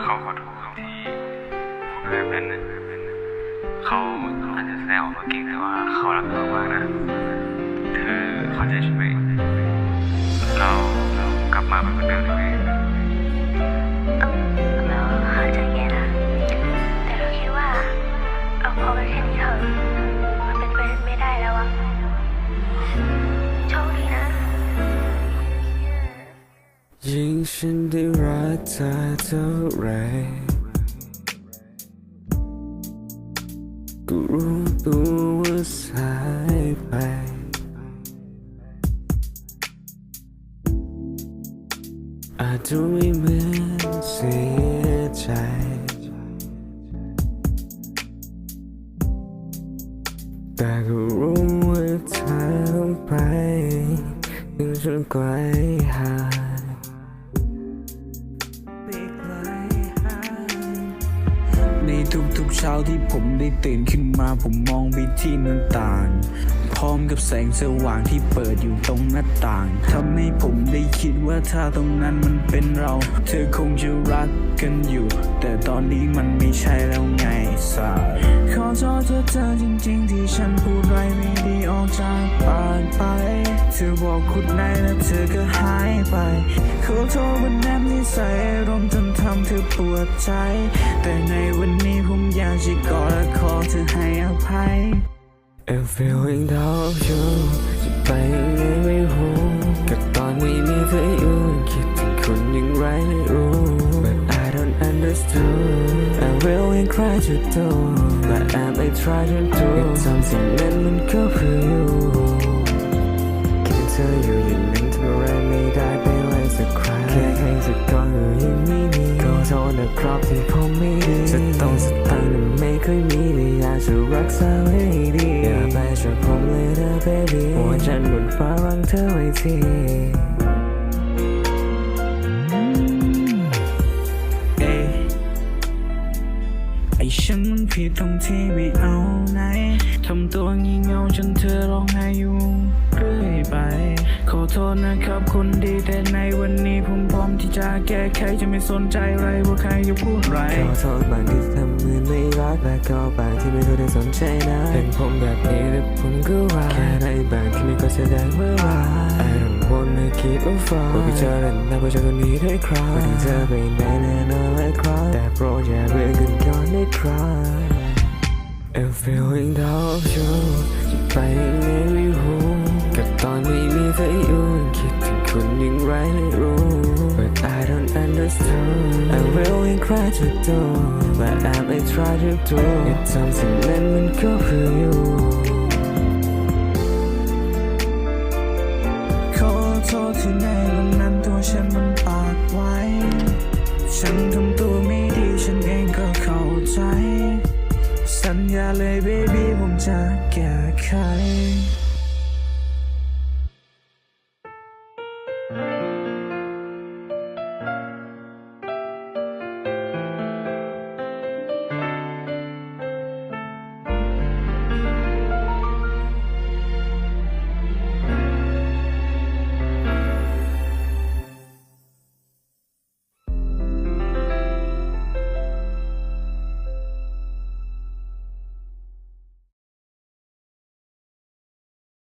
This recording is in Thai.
เขาขอโทษที่ผมแบบนั้นเขาอาจจะแซวมาเก่งแต่ว่าเขารักเธอมากนะ เธอเข้าใจใช่ไหมเรากลับมาเป็นคนเดิมได้ไหม ฉันได้รักเธอเท่าไรก็รู้ตัวว่าสายไปอาจจะไม่เหมือนเสียใจ แต่ก็รู้ว่าทางไปถึงฉันไกลห่า ในทุกๆเช้าที่ผมได้ตื่นขึ้นมาผมมองไปที่หน้าต่าง พร้อมกับแสงสว่างที่เปิดอยู่ตรงหน้าต่างทำให้ผมได้คิดว่าถ้าตรงนั้นมันเป็นเรา เธอคงจะรักกันอยู่ แต่ตอนนี้มันไม่ใช่แล้วไงสาขอโทษเธอเธอจริงๆ ที่ฉันพูดไรไม่ดีออกจากปากไป เธอบอกคุณนายแล้วเธอก็หายไปขอโทษวันนั้นที่ใส่อารมณ์จน เธอปวดใจ แต่ในวันนี้ผมอยากจะกอดและขอเธอให้อภัย I'm feeling down you จะไปยังไงไม่รู้กับตอนไม่มีเธออยู่คิดถึงคุณอย่างไรไม่รู้ But I don't understand I really try to do But I may try to do อยากทำสิ่งนั้นมันก็เพื่อ อโทษนะครับที่ผมไม่ดีจะต้องสตังค์นั้นไม่เคยมีแต่อยากจะรักษาไว้ให้ดีอย่าไปจากผมเลยนะ baby หัวจันทร์บนฟ้ารังเธอไว้ทีเอ้ยไอฉันมันผิดตรงที่ไม่เอาไหนทำตัวงี่เง่าจนเธอ โทษนะครับคนดีแต่ในวันนี้ผมพร้อมที่จะแก้ไขจะไม่สนใจอะไรว่าใครจะพูดไรขอโทษบางที่ทำเหมือนไม่รักและก็บางที่ไม่เคยได้สนใจนะเป็นผมแบบนี้แต่ผมก็รักแค่ในบางที่ไม่ก็แสดงว่ารัก I don't wanna keep on far ว่าพี่เจอแล้วนะผู้ชายคนนี้ได้ครับว่าถึงเธอไปไหนแน่นอนและครับแต่โปรดอย่าเบื่อกันก่อนได้ครับ I'm feeling down you จะไปยังไงไม่รู้กับตอนไม่มีเธออยู่คิดถึงคุณอย่างไรไม่รู้ But I don't understand I really try to do But I may try to do อยากทำสิ่งนั้นมันก็เพื่ออยู่ขอโทษที่ในวันนั้นตัวฉันมันปากไว้ ฉันทำตัวไม่ดีฉันเองก็เข้าใจ สัญญาเลย baby ผมจะแก้ไข